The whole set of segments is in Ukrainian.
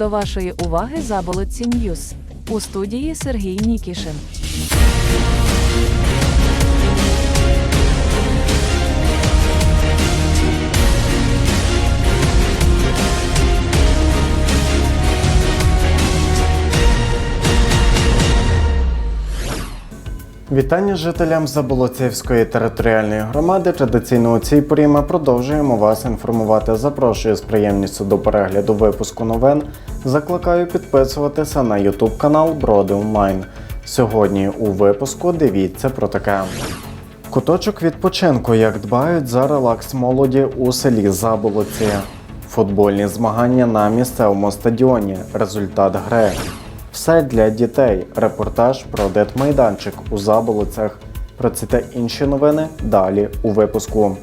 До вашої уваги заболоці Ньюс. У студії Сергій Нікішин. Вітання жителям Заболоцівської територіальної громади. Традиційно у цій порі ми продовжуємо вас інформувати. Запрошую з приємністю до перегляду випуску новин. Закликаю підписуватися на YouTube канал Броди Онлайн. Сьогодні у випуску дивіться про таке. Куточок відпочинку, як дбають за релакс молоді у селі Заболоці. Футбольні змагання на місцевому стадіоні. Результат гри. Все для дітей. Репортаж про дитмайданчик у Заболоцях. Про ці та інші новини далі у випуску.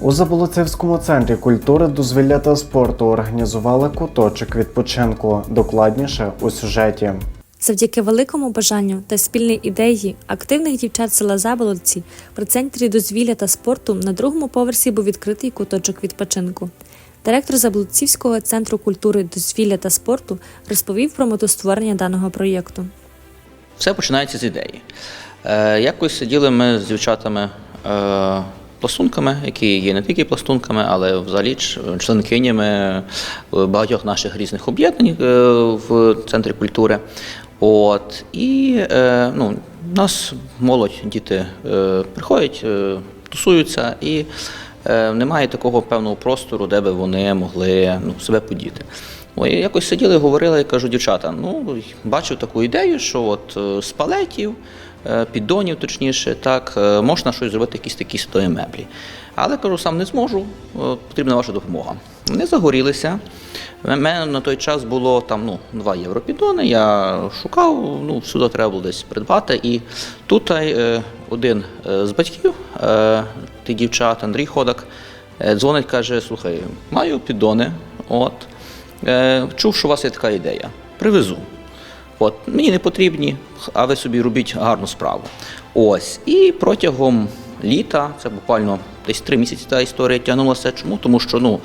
У Заболоцевському центрі культури, дозвілля та спорту організували куточок відпочинку. Докладніше у сюжеті. Завдяки великому бажанню та спільній ідеї активних дівчат села Заболотці при центрі дозвілля та спорту на другому поверсі був відкритий куточок відпочинку. Директор Заблудцівського центру культури, дозвілля та спорту розповів про мету створення даного проєкту. Все починається з ідеї. Е, якось сиділи ми з дівчатами е, пластунками, які є не тільки пластунками, але взагалі членкинями е, багатьох наших різних об'єднань е, в центрі культури. От, і е, ну, нас молодь, діти е, приходять, е, тусуються, і немає такого певного простору, де би вони могли ну, себе подіти. Ой, якось сиділи, говорили, я кажу, дівчата, ну бачив таку ідею, що от е, з палетів, е, піддонів, точніше, так, е, можна щось зробити, якісь такі садові меблі. Але кажу, сам не зможу, е, потрібна ваша допомога. Вони загорілися. У мене на той час було там ну, 2 євро піддони, я шукав, ну, сюди треба було десь придбати. І тут е, один е, з батьків, е, тих дівчат, Андрій Ходак, е, дзвонить, каже: слухай, маю піддони. От. Е, чув, що у вас є така ідея. Привезу. От, мені не потрібні, а ви собі робіть гарну справу. Ось. І протягом літа, це буквально десь три місяці та історія тягнулася. Чому? Тому що ну,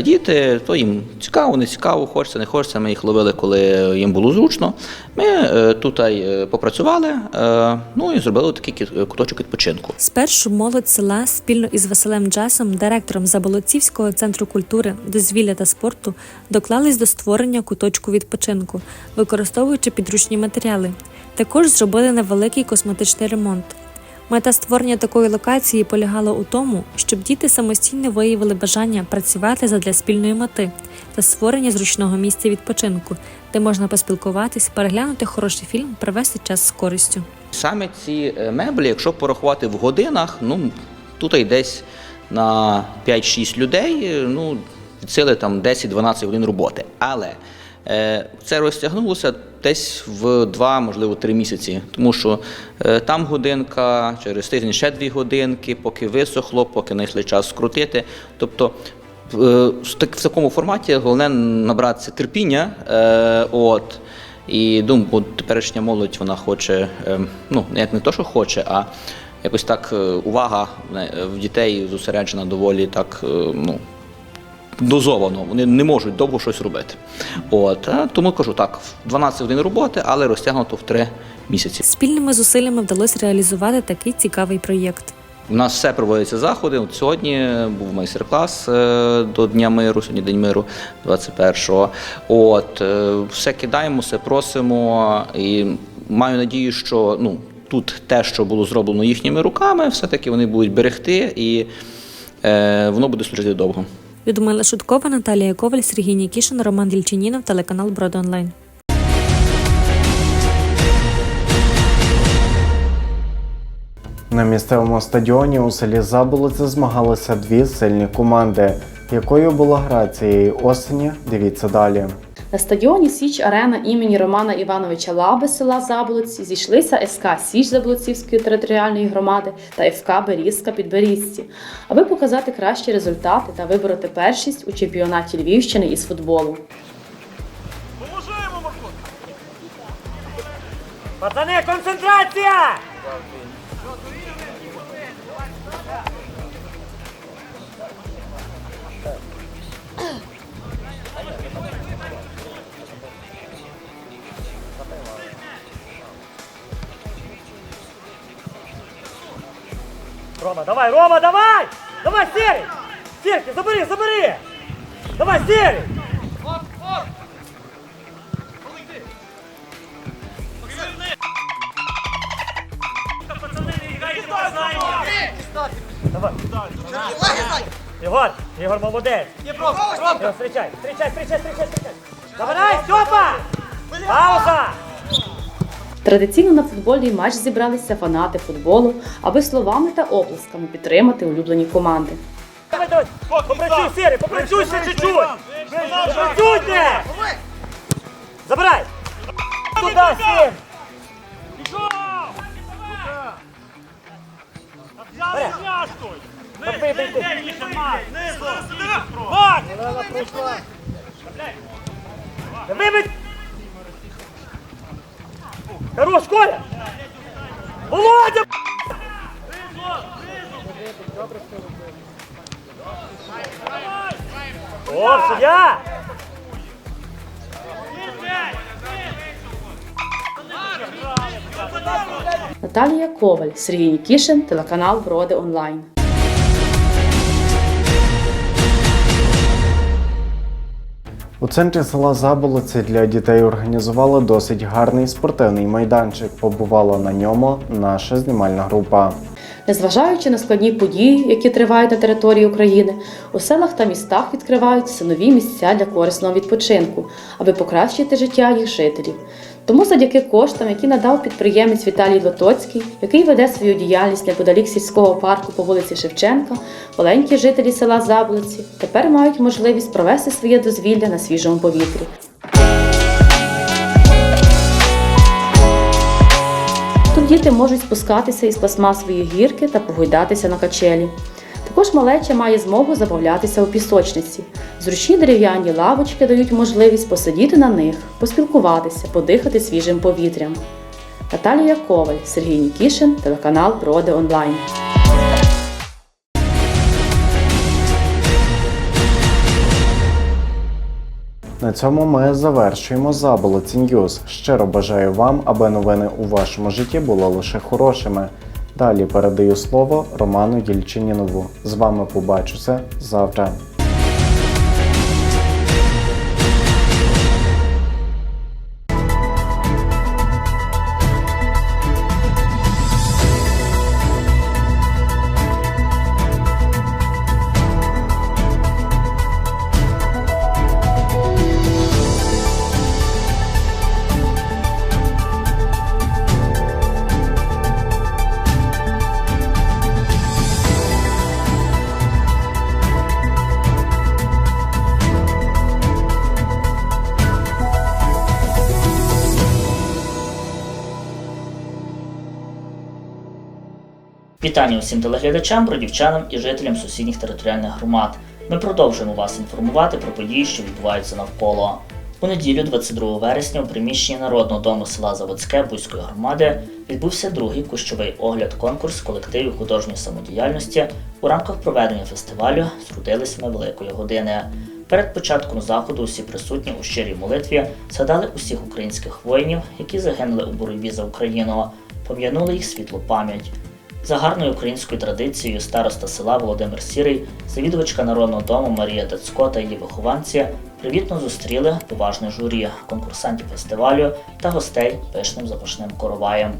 діти, то їм цікаво, не цікаво, хочеться, не хочеться. Ми їх ловили, коли їм було зручно. Ми е, тут е, попрацювали, е, ну і зробили такий куточок відпочинку. Спершу молодь села спільно із Василем Джасом, директором Заболоцівського центру культури, дозвілля та спорту, доклались до створення куточку відпочинку, використовуючи підручні матеріали. Також зробили невеликий косметичний ремонт. Мета створення такої локації полягала у тому, щоб діти самостійно виявили бажання працювати задля спільної мети та створення зручного місця відпочинку, де можна поспілкуватись, переглянути хороший фільм, провести час з користю. Саме ці е, меблі, якщо порахувати в годинах, ну тут і десь на 5-6 людей, е, ну від там 10-12 годин роботи. Але це розтягнулося десь в 2, можливо, 3 місяці, тому що е, там годинка, через тиждень ще 2 годинки, поки висохло, поки знайшли час скрутити. Тобто е, в такому форматі головне набратися терпіння. Е, от. І думаю, теперішня молодь вона хоче, е, ну як не то, що хоче, а якось так е, увага е, в дітей зосереджена доволі так, е, ну. Дозовано, вони не можуть довго щось робити. От, тому кажу так, 12 годин роботи, але розтягнуто в 3 місяці. Спільними зусиллями вдалося реалізувати такий цікавий проєкт. У нас все проводяться заходи. От сьогодні був майстер-клас е, до Дня миру, сьогодні День миру 21-го. От, е, все кидаємо, все просимо і маю надію, що ну, тут те, що було зроблено їхніми руками, все-таки вони будуть берегти і е, воно буде служити довго. Людмила Шуткова, Наталія Коваль, Сергій Нікішин, Роман Дільчинінов, телеканал Брод Онлайн. На місцевому стадіоні у селі Заболоце змагалися дві сильні команди. Якою була гра цієї осені? Дивіться далі. На стадіоні Січ Арена імені Романа Івановича Лаби села Заболоці зійшлися СК Січ Заболоцівської територіальної громади та ФК Берізка Підберізці, аби показати кращі результати та вибороти першість у чемпіонаті Львівщини із футболу. Пацани, концентрація! Рома, давай, Рома, давай! Давай, Серый! Серки, забери, забери! Давай, Серый! Давай. Ігор, Ігор молодець. Ігор, встречай, встречай, встречай, встречай, встречай. Давай, Степа! Пауза! Традиційно на футбольний матч зібралися фанати футболу, аби словами та оплесками підтримати улюблені команди. Давай, давай. Попрацюй, Серый, попрацюй ще чуть-чуть. Попрацюйте! Забирай! Туда. Да Вибить! Хорош, Коля! Володя! О, судья! Наталія Коваль, Сергій Нікішин, телеканал Броди Онлайн. У центрі села Заболоці для дітей організували досить гарний спортивний майданчик. Побувала на ньому наша знімальна група. Незважаючи на складні події, які тривають на території України, у селах та містах відкриваються нові місця для корисного відпочинку, аби покращити життя їх жителів. Тому завдяки коштам, які надав підприємець Віталій Лотоцький, який веде свою діяльність неподалік сільського парку по вулиці Шевченка, маленькі жителі села Заблиці тепер мають можливість провести своє дозвілля на свіжому повітрі. Тут діти можуть спускатися із пластмасової гірки та погойдатися на качелі. Також малеча має змогу забавлятися у пісочниці. Зручні дерев'яні лавочки дають можливість посидіти на них, поспілкуватися, подихати свіжим повітрям. Наталія Коваль, Сергій Нікішин, телеканал Броди Онлайн. На цьому ми завершуємо Заболоці Ньюз. Щиро бажаю вам, аби новини у вашому житті були лише хорошими. Далі передаю слово Роману Єльчинінову. З вами побачуся завтра. Вітання усім телеглядачам, бродівчанам і жителям сусідніх територіальних громад. Ми продовжуємо вас інформувати про події, що відбуваються навколо. У неділю, 22 вересня, у приміщенні Народного дому села Заводське Бузької громади відбувся другий кущовий огляд конкурс колективів художньої самодіяльності. У рамках проведення фестивалю зрудились ми великої години. Перед початком заходу усі присутні у щирій молитві згадали усіх українських воїнів, які загинули у боротьбі за Україну, пом'янули їх світлу пам'ять. За гарною українською традицією староста села Володимир Сірий, завідувачка народного дому Марія Дацько та її вихованці привітно зустріли поважне журі, конкурсантів фестивалю та гостей пишним запашним короваєм.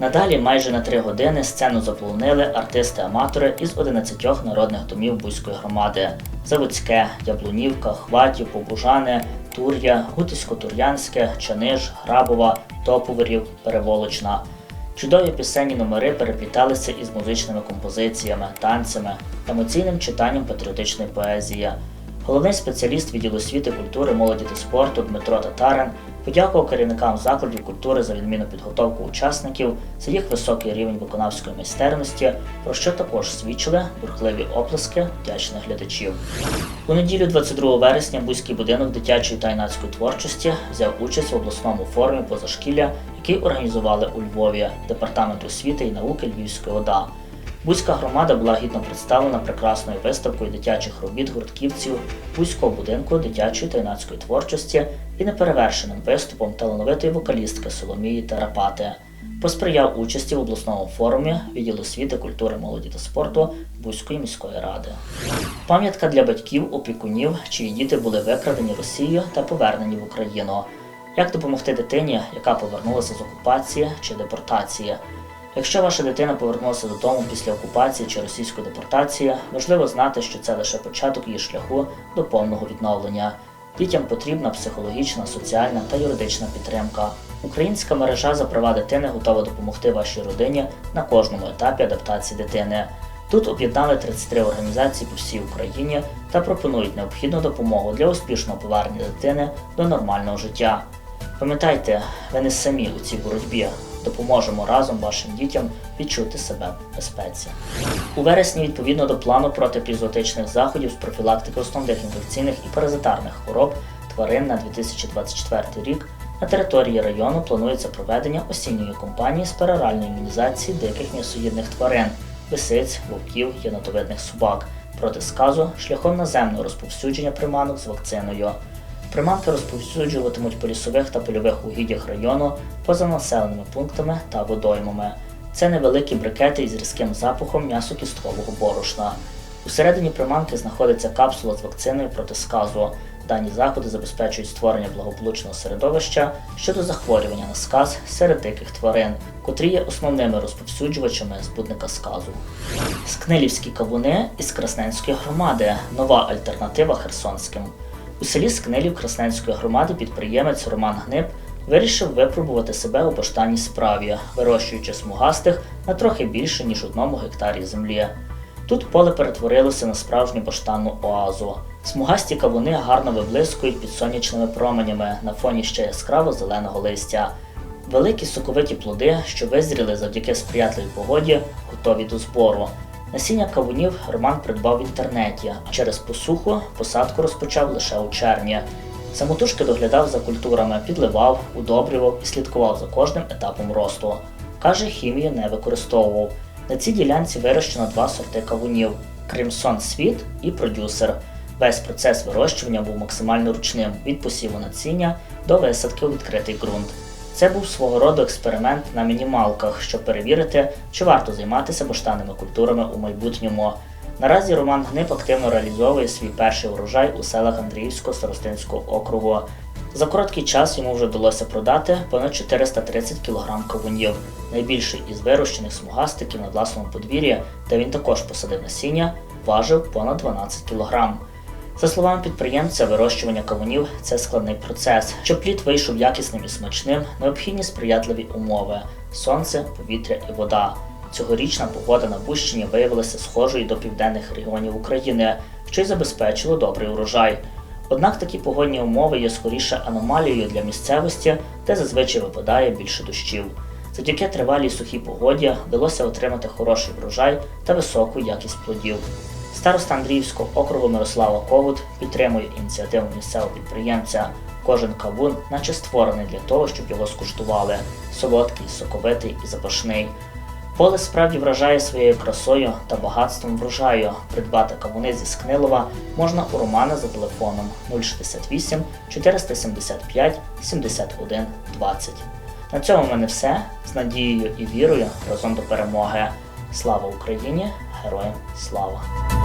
Надалі майже на три години сцену заполонили артисти-аматори із 11 народних домів Бузької громади: Заводське, Яблунівка, Хватів, Побужане, Тур'я, Гутисько-Тур'янське, Чаниж, Грабова, Топоверів, Переволочна. Чудові пісенні номери перепліталися із музичними композиціями, танцями, емоційним читанням патріотичної поезії. Головний спеціаліст відділу освіти, культури, молоді та спорту Дмитро Татарин подякував керівникам закладів культури за відмінну підготовку учасників, за їх високий рівень виконавської майстерності, про що також свідчили бурхливі оплески вдячних глядачів. У неділю 22 вересня Бузький будинок дитячої та юнацької творчості взяв участь в обласному форумі позашкілля, який організували у Львові Департамент освіти і науки Львівської ОДА. Бузька громада була гідно представлена прекрасною виставкою дитячих робіт гуртківців Бузького будинку дитячої та юнацької творчості і неперевершеним виступом талановитої вокалістки Соломії Тарапати. Посприяв участі в обласному форумі відділу освіти, культури, молоді та спорту Бузької міської ради. Пам'ятка для батьків, опікунів, чиї діти були викрадені Росією та повернені в Україну. Як допомогти дитині, яка повернулася з окупації чи депортації? Якщо ваша дитина повернулася додому після окупації чи російської депортації, важливо знати, що це лише початок її шляху до повного відновлення. Дітям потрібна психологічна, соціальна та юридична підтримка. Українська мережа за права дитини готова допомогти вашій родині на кожному етапі адаптації дитини. Тут об'єднали 33 організації по всій Україні та пропонують необхідну допомогу для успішного повернення дитини до нормального життя. Пам'ятайте, ви не самі у цій боротьбі. Допоможемо разом вашим дітям відчути себе в безпеці. У вересні, відповідно до плану протиепізотичних заходів з профілактики основних інфекційних і паразитарних хвороб тварин на 2024 рік, на території району планується проведення осінньої кампанії з пероральної імунізації диких м'ясоїдних тварин, лисиць, вовків, єнотовидних собак проти сказу шляхом наземного розповсюдження приманок з вакциною. Приманки розповсюджуватимуть по лісових та польових угіддях району поза населеними пунктами та водоймами. Це невеликі брикети із різким запахом м'ясо-кісткового борошна. Усередині приманки знаходиться капсула з вакциною проти сказу. Дані заходи забезпечують створення благополучного середовища щодо захворювання на сказ серед диких тварин, котрі є основними розповсюджувачами збудника сказу. Скнилівські кавуни із Красненської громади нова альтернатива херсонським. У селі Скнилів Красненської громади підприємець Роман Гниб вирішив випробувати себе у поштанній справі, вирощуючи смугастих на трохи більше ніж одному гектарі землі. Тут поле перетворилося на справжню баштанну оазу. Смугасті кавуни гарно виблискують під сонячними променями на фоні ще яскраво зеленого листя. Великі соковиті плоди, що визріли завдяки сприятливій погоді, готові до збору. Насіння кавунів Роман придбав в інтернеті, а через посуху посадку розпочав лише у червні. Самотужки доглядав за культурами, підливав, удобрював і слідкував за кожним етапом росту. Каже, хімію не використовував. На цій ділянці вирощено два сорти кавунів: Кримсон Світ і Продюсер. Весь процес вирощування був максимально ручним від посіву насіння до висадки у відкритий ґрунт. Це був свого роду експеримент на мінімалках, щоб перевірити, чи варто займатися баштанними культурами у майбутньому. Наразі Роман Гниб активно реалізовує свій перший урожай у селах Андріївського старостинського округу. За короткий час йому вже вдалося продати понад 430 кг кавунів, найбільший із вирощених смугастиків на власному подвір'ї, де він також посадив насіння, важив понад 12 кг. За словами підприємця, вирощування кавунів це складний процес. Щоб плід вийшов якісним і смачним, необхідні сприятливі умови: сонце, повітря і вода. Цьогорічна погода на Бущині виявилася схожою до південних регіонів України, що й забезпечило добрий урожай. Однак такі погодні умови є скоріше аномалією для місцевості, де зазвичай випадає більше дощів. Завдяки тривалій сухій погоді вдалося отримати хороший врожай та високу якість плодів. Староста Андріївського округу Мирослава Ковут підтримує ініціативу місцевого підприємця. Кожен кавун, наче створений для того, щоб його скуштували. Солодкий, соковитий і запашний. Поле справді вражає своєю красою та багатством врожаю. Придбати кавуни зі Скнилова можна у Романа за телефоном 068 475 71 20. На цьому в мене все. З надією і вірою разом до перемоги. Слава Україні! Героям слава!